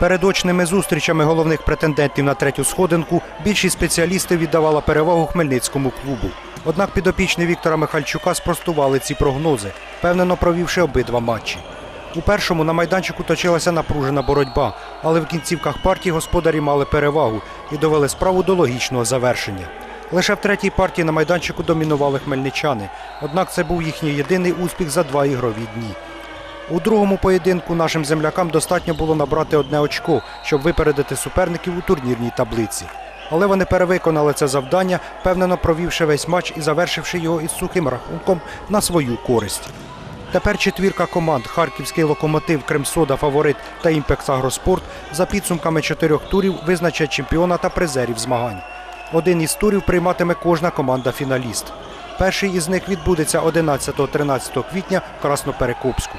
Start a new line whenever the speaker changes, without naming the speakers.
Перед очними зустрічами головних претендентів на третю сходинку більшість спеціалістів віддавала перевагу хмельницькому клубу. Однак підопічні Віктора Михальчука спростували ці прогнози, впевнено провівши обидва матчі. У першому на майданчику точилася напружена боротьба, але в кінцівках партії господарі мали перевагу і довели справу до логічного завершення. Лише в третій партії на майданчику домінували хмельничани, однак це був їхній єдиний успіх за два ігрові дні. У другому поєдинку нашим землякам достатньо було набрати одне очко, щоб випередити суперників у турнірній таблиці. Але вони перевиконали це завдання, впевнено провівши весь матч і завершивши його із сухим рахунком на свою користь. Тепер четвірка команд Харківський локомотив, Кремсода, Фаворит та Імпекс Агроспорт за підсумками чотирьох турів визначать чемпіона та призерів змагань. Один із турів прийматиме кожна команда-фіналіст. Перший із них відбудеться 11-13 квітня в Красноперекопську.